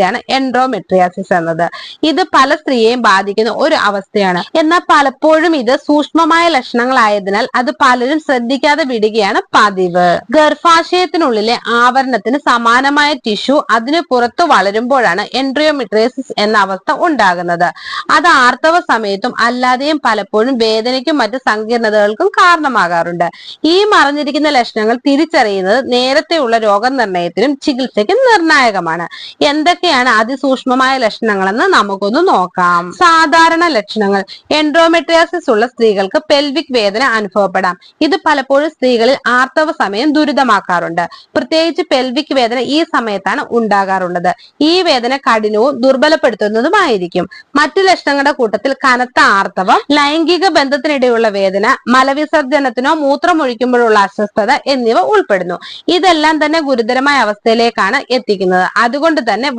അവസ്ഥയാണ് എൻഡ്രോമെട്രിയാസിസ് എന്നത്. ഇത് പല സ്ത്രീയെയും ബാധിക്കുന്ന ഒരു അവസ്ഥയാണ്. എന്നാൽ പലപ്പോഴും ഇത് സൂക്ഷ്മമായ ലക്ഷണങ്ങളായതിനാൽ അത് പലരും ശ്രദ്ധിക്കാതെ വിടുകയാണ് പതിവ്. ഗർഭാശയത്തിനുള്ളിലെ ആവരണത്തിന് സമാനമായ ടിഷ്യു അതിന് പുറത്തു വളരുമ്പോഴാണ് എൻഡ്രിയോമെട്രിയസിസ് എന്ന അവസ്ഥ ഉണ്ടാകുന്നത്. അത് ആർത്തവ സമയത്തും അല്ലാതെയും പലപ്പോഴും വേദനയ്ക്കും മറ്റ് സങ്കീർണതകൾക്കും കാരണമാകാറുണ്ട്. ഈ മറഞ്ഞിരിക്കുന്ന ലക്ഷണങ്ങൾ തിരിച്ചറിയുന്നത് നേരത്തെയുള്ള രോഗനിർണയത്തിനും ചികിത്സയ്ക്കും നിർണായകമാണ്. എന്തൊക്കെയാണ് അതിസൂക്ഷ്മമായ ലക്ഷണങ്ങളെന്ന് നമുക്കൊന്ന് നോക്കാം. സാധാരണ ലക്ഷണങ്ങൾ. എൻഡ്രോമെട്രിയാസിസ് ഉള്ള സ്ത്രീകൾക്ക് പെൽവിക് വേദന അനുഭവപ്പെടാം. ഇത് പലപ്പോഴും സ്ത്രീകളിൽ ആർത്തവ സമയം ദുരിതമാക്കാറുണ്ട്. പ്രത്യേകിച്ച് പെൽവിക് വേദന ഈ സമയത്താണ് ഉണ്ടാകാറുള്ളത്. ഈ വേദന കഠിനവും ദുർബലപ്പെടുത്തുന്നതുമായിരിക്കും. മറ്റു ലക്ഷണങ്ങളുടെ കൂട്ടത്തിൽ കനത്ത ആർത്തവം ലൈംഗിക ബന്ധത്തിനിടെയുള്ള വേദന മലവിസർജനത്തിനോ മൂത്രമൊഴിക്കുമ്പോഴുള്ള അസ്വസ്ഥത എന്നിവ ഉൾപ്പെടുന്നു. ഇതെല്ലാം തന്നെ ഗുരുതരമായ അവസ്ഥയിലേക്കാണ് എത്തിക്കുന്നത്. അതുകൊണ്ട് തന്നെ